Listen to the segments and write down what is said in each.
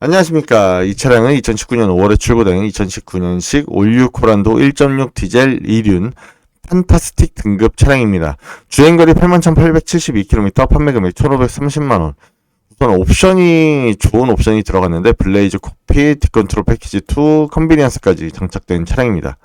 안녕하십니까. 이 차량은 2019년 5월에 출고된 2019년식 올류 코란도 1.6 디젤 2륜 판타스틱 등급 차량입니다. 주행거리 81,872km, 판매금액 1,530만원. 우선 옵션이 좋은 옵션이 들어갔는데 블레이즈 코핏, 뒷컨트롤 패키지 2, 컨비니언스까지 장착된 차량입니다.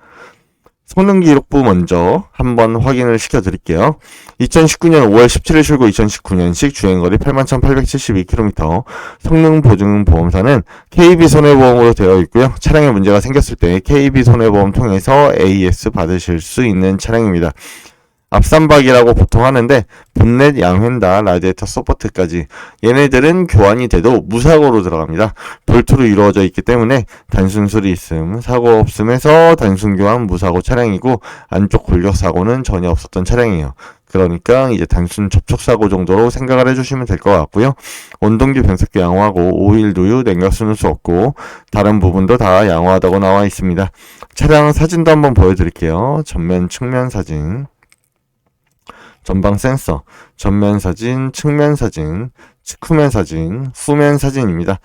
성능 기록부 먼저 한번 확인을 시켜 드릴게요. 2019년 5월 17일 출고 2019년식 주행거리 81,872km, 성능 보증 보험사는 KB 손해보험으로 되어 있고요. 차량에 문제가 생겼을 때 KB 손해보험 통해서 AS 받으실 수 있는 차량입니다. 앞삼박이라고 보통 하는데 본넷 양휀다 라디에이터 서포트까지 얘네들은 교환이 돼도 무사고로 들어갑니다. 볼트로 이루어져 있기 때문에 단순 수리 있음, 사고 없음에서 단순 교환 무사고 차량이고 안쪽 골격 사고는 전혀 없었던 차량이에요. 그러니까 이제 단순 접촉 사고 정도로 생각을 해주시면 될 것 같고요. 원동기 변속기 양호하고 오일 누유 냉각수 누수 없고 다른 부분도 다 양호하다고 나와 있습니다. 차량 사진도 한번 보여드릴게요. 전면 측면 사진. 전방 센서, 전면 사진, 측면 사진, 측후면 사진, 후면 사진입니다.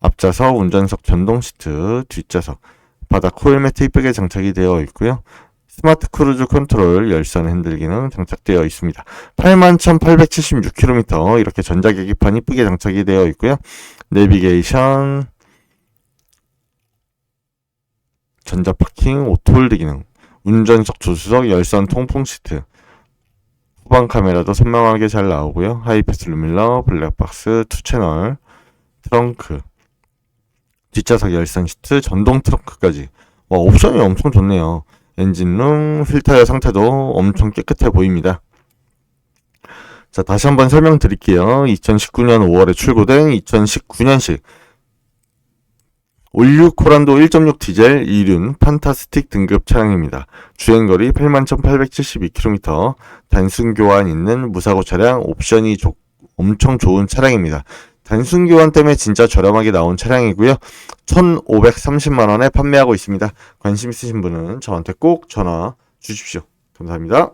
앞좌석 운전석 전동 시트, 뒷좌석 바닥 코일 매트 이쁘게 장착이 되어 있고요. 스마트 크루즈 컨트롤 열선 핸들 기능 장착되어 있습니다. 81,876km 이렇게 전자 계기판 이쁘게 장착이 되어 있고요. 내비게이션, 전자 파킹, 오토홀드 기능, 운전석 조수석 열선 통풍 시트, 후방 카메라도 선명하게 잘 나오고요. 하이패스 루밀러, 블랙박스, 투 채널, 트렁크, 뒷좌석 열선 시트, 전동 트렁크까지. 와, 옵션이 엄청 좋네요. 엔진룸, 필터의 상태도 엄청 깨끗해 보입니다. 자, 다시 한번 설명드릴게요. 2019년 5월에 출고된 2019년식 올류 코란도 1.6 디젤 2륜 판타스틱 등급 차량입니다. 주행거리 81,872km, 단순 교환 있는 무사고 차량, 옵션이 좋- 엄청 좋은 차량입니다. 단순 교환 때문에 진짜 저렴하게 나온 차량이고요. 1,530만 원에 판매하고 있습니다. 관심 있으신 분은 저한테 꼭 전화 주십시오. 감사합니다.